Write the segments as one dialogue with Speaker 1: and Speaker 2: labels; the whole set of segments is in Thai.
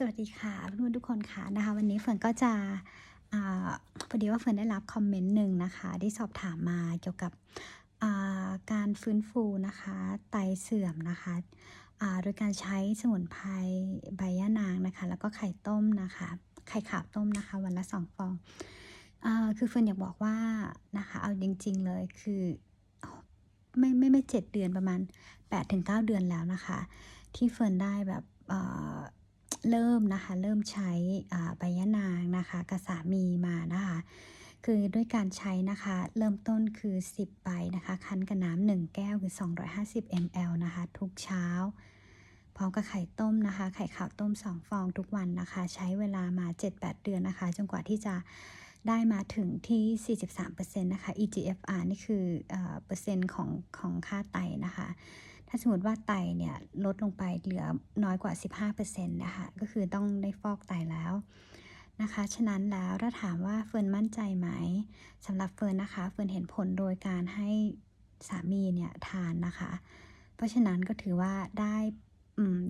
Speaker 1: สวัสดีค่ะเพื่อนทุกคนค่ะนะคะ วันนี้เฟิร์นก็จะอพอดีว่าเฟิร์นได้รับคอมเมนต์หนึ่งนะคะที่สอบถามมาเกี่ยวกับาการฟื้นฟูนะคะไตเสื่อมนะคะโดยการใช้สมุนไพรใบย่านางนะคะ แล้วก็ไข่ต้มนะคะ ไข่ขาวต้มนะคะ วันละสองฟองอคือเฟิร์นอยากบอกว่านะคะเอาจริง ๆเลยคือไม่ไม่ไม่เจ็ดเดือนประมาณ8-9 เดือนแล้วนะคะ ที่เฟิร์นได้แบบ เริ่มนะคะ เริ่มใช้ใบยะนางนะคะกับสามีมานะคะ คือด้วยการใช้นะคะ เริ่มต้นคือ 10ใบนะคะ คั้นกับน้ำหนึ่งแก้วคือ 250 ml นะคะ ทุกเช้าพร้อมกับไข่ต้มนะคะ ไข่ขาวต้ม 2 ฟองทุกวันนะคะ ใช้เวลามา 7-8 เดือนนะคะ จนกว่าที่จะได้มาถึงที่ 43%นะคะ eGFR นี่คือเออเปอร์เซ็นต์ของของค่าไตนะคะ ถ้าสมมติว่าไตเนี่ยลดลงไปเหลือน้อยกว่า 15%นะคะก็คือต้องได้ฟอกไตแล้วนะคะฉะนั้นแล้วถ้าถามว่าเฟิร์นมั่นใจไหมสำหรับเฟิร์นนะคะเฟิร์นเห็นผลโดยการให้สามีเนี่ยทานนะคะ เพราะฉะนั้นก็ถือว่าได้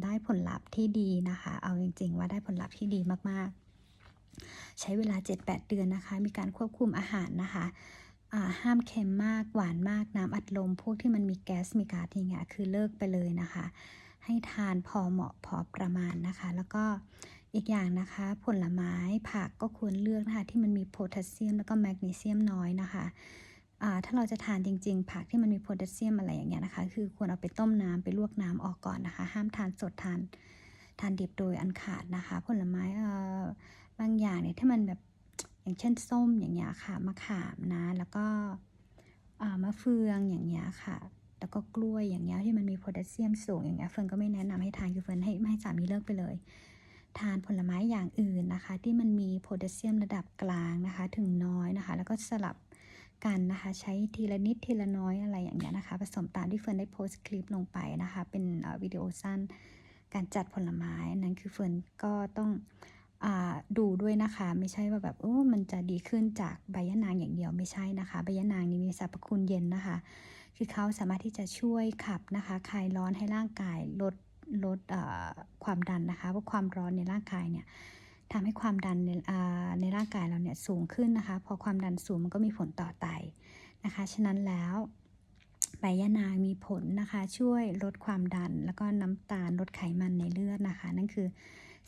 Speaker 1: ได้ผลลัพธ์ที่ดีนะคะ เอาจริง ๆ ว่าได้ผลลัพธ์ที่ดีมากๆ ใช้เวลา 7-8 เดือนนะคะ มีการควบคุมอาหารนะคะ ห้ามเค็มมากหวานมากน้ำอัดลม พวกที่มันมีแก๊สมีก๊าซอย่างเงี้ยคือเลิกไปเลยนะคะ ให้ทานพอเหมาะพอประมาณนะคะ แล้วก็อีกอย่างนะคะ ผลไม้ผักก็ควรเลือกนะคะที่มันมีโพแทสเซียมแล้วก็แมกนีเซียมน้อยนะคะถ้าเราจะทานจริง ๆ ผักที่มันมีโพแทสเซียมอะไรอย่างเงี้ยนะคะ คือควรเอาไปต้มน้ำไปลวกน้ำออกก่อนนะคะ ห้ามทานสดทานทานดิบโดยอันขาดนะคะ ผลไม้บางอย่างเนี่ยที่มันแบบ อย่างเช่นส้มอย่างเงี้ยค่ะมะขามนะ แล้วก็มะเฟืองอย่างเงี้ยค่ะแล้วก็กล้วยอย่างเงี้ยที่มันมีโพแทสเซียมสูงอย่างเงี้ยเฟิร์นก็ไม่แนะนำให้ทานคือเฟิร์นให้ไม่ให้สามีเลิกไปเลย ทานผลไม้อย่างอื่นนะคะ ที่มันมีโพแทสเซียมระดับกลางนะคะ ถึงน้อยนะคะ แล้วก็สลับกันนะคะ ใช้ทีละนิดทีละน้อยอะไรอย่างเงี้ยนะคะ ผสมตามที่เฟิร์นได้โพสต์คลิปลงไปนะคะ เป็นวิดีโอสั้นการจัดผลไม้นั้นคือเฟิร์นก็ต้อง ดูด้วยนะคะ ไม่ใช่ว่าแบบโอ้มันจะดีขึ้นจากใบยะนางอย่างเดียวไม่ใช่นะคะใบยะนางนี่มีสรรพคุณเย็นนะคะ คือเขาสามารถที่จะช่วยขับนะคะคลายร้อนให้ร่างกายลดลดความดันนะคะเพราะความร้อนในร่างกายเนี่ยทำให้ความดันในในร่างกายเราเนี่ยสูงขึ้นนะคะ พอความดันสูงมันก็มีผลต่อไตนะคะ ฉะนั้นแล้วใบยะนางมีผลนะคะ ช่วยลดความดัน แล้วก็น้ำตาลลดไขมันในเลือดนะคะ นั่นคือ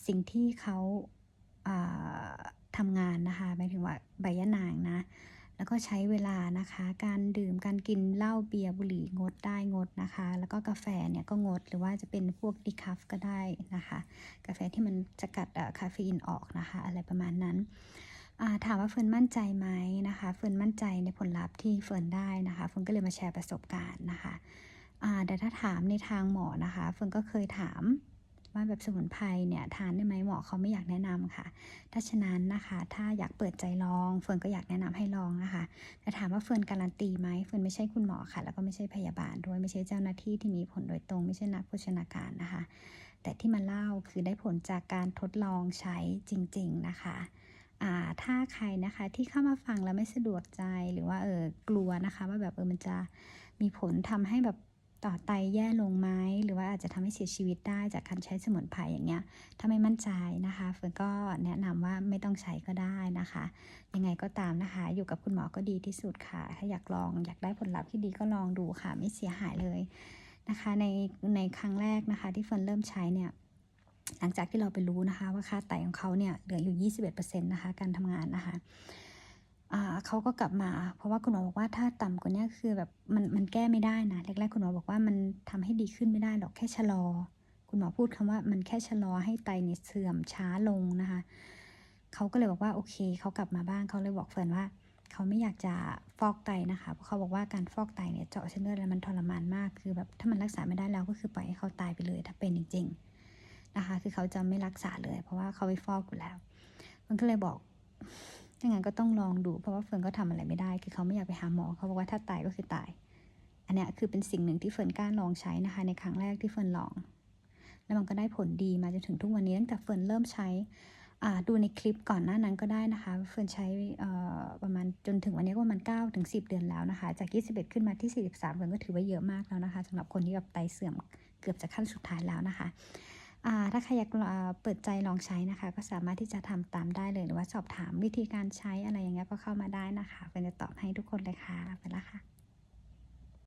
Speaker 1: สิ่งที่เขา ทำงานนะคะหมายถึงว่าใบยะนางนะ แล้วก็ใช้เวลานะคะ การดื่มการกินเหล้าเบียร์บุหรี่งดได้งดนะคะ แล้วก็กาแฟเนี่ยก็งดหรือว่าจะเป็นพวกดีคัฟก็ได้นะคะ กาแฟที่มันจะกัดคาเฟอีนออกนะคะ อะไรประมาณนั้นถามว่าเฟิร์นมั่นใจไหมนะคะ เฟิร์นมั่นใจในผลลัพธ์ที่เฟิร์นได้นะคะ เฟิร์นก็เลยมาแชร์ประสบการณ์นะคะแต่ถ้าถามในทางหมอนะคะ เฟิร์นก็เคยถาม ว่าแบบสมุนไพรเนี่ยทานได้ไหมหมอเขาไม่อยากแนะนำค่ะ ถ้าฉะนั้นนะคะ ถ้าอยากเปิดใจลองเฟิร์นก็อยากแนะนำให้ลองนะคะแต่ถามว่าเฟิร์นการันตีไหมเฟิร์นไม่ใช่คุณหมอค่ะ แล้วก็ไม่ใช่พยาบาลด้วยไม่ใช่เจ้าหน้าที่ที่มีผลโดยตรง ไม่ใช่นักโภชนาการนะคะ แต่ที่มาเล่าคือได้ผลจากการทดลองใช้จริง ๆนะคะถ้าใครนะคะที่เข้ามาฟังแล้วไม่สะดวกใจหรือว่าเออกลัวนะคะ ว่าแบบเออมันจะมีผลทำให้แบบ ต่อไตแย่ลงไหมหรือว่าอาจจะทำให้เสียชีวิตได้จากการใช้สมุนไพรอย่างเงี้ย ถ้าไม่มั่นใจนะคะเฟิร์นก็แนะนำว่าไม่ต้องใช้ก็ได้นะคะ ยังไงก็ตามนะคะ อยู่กับคุณหมอก็ดีที่สุดค่ะ ถ้าอยากลองอยากได้ผลลัพธ์ที่ดีก็ลองดูค่ะ ไม่เสียหายเลยนะคะ ในในครั้งแรกนะคะ ที่เฟิร์นเริ่มใช้เนี่ยหลังจากที่เราไปรู้นะคะว่าค่าไตของเขาเนี่ยเหลืออยู่ 21%นะคะการทำงานนะคะ เขาก็กลับมา เพราะว่าคุณหมอบอกว่าถ้าต่ำกว่านี้คือแบบมันมันแก้ไม่ได้นะแรกๆคุณหมอบอกว่ามันทำให้ดีขึ้นไม่ได้หรอกแค่ชะลอ คุณหมอพูดคำว่ามันแค่ชะลอให้ไตเนี่ยเสื่อมช้าลงนะคะเขาก็เลยบอกว่าโอเคเขากลับมาบ้างเขาเลยบอกเฟิร์นว่าเขาไม่อยากจะฟอกไตนะคะเพราะเขาบอกว่าการฟอกไตเนี่ยเจาะเส้นเลือดแล้วมันทรมานมากคือแบบถ้ามันรักษาไม่ได้แล้วก็คือปล่อยให้เขาตายไปเลยถ้าเป็นจริงๆนะคะ คือเขาจะไม่รักษาเลย เพราะว่าเขาไปฟอกอยู่แล้ว มันก็เลยบอก ถ้างั้นก็ต้องลองดูเพราะว่าเฟิร์นก็ทำอะไรไม่ได้ คือเขาไม่อยากไปหาหมอเขาบอกว่าถ้าตายก็คือตาย อันนี้คือเป็นสิ่งหนึ่งที่เฟิร์นกล้าลองใช้นะคะ ในครั้งแรกที่เฟิร์นลอง แล้วมันก็ได้ผลดีมาจนถึงทุกวันนี้ตั้งแต่เฟิร์นเริ่มใช้อ่าดูในคลิปก่อนหน้านั้นก็ได้นะคะ เฟิร์นใช้เอ่อประมาณจนถึงวันนี้ก็ประมาณ9ถึง10 เดือนแล้วนะคะ จาก 21 ขึ้นมาที่ 43เฟิร์นก็ถือว่าเยอะมากแล้วนะคะสำหรับคนที่แบบไตเสื่อมเกือบจะขั้นสุดท้ายแล้วนะคะ ถ้าใครอยากเปิดใจลองใช้นะคะ ก็สามารถที่จะทำตามได้เลยหรือว่าสอบถามวิธีการใช้อะไรอย่างเงี้ยก็เข้ามาได้นะคะเป็นจะตอบให้ทุกคนเลยค่ะไปแล้วค่ะ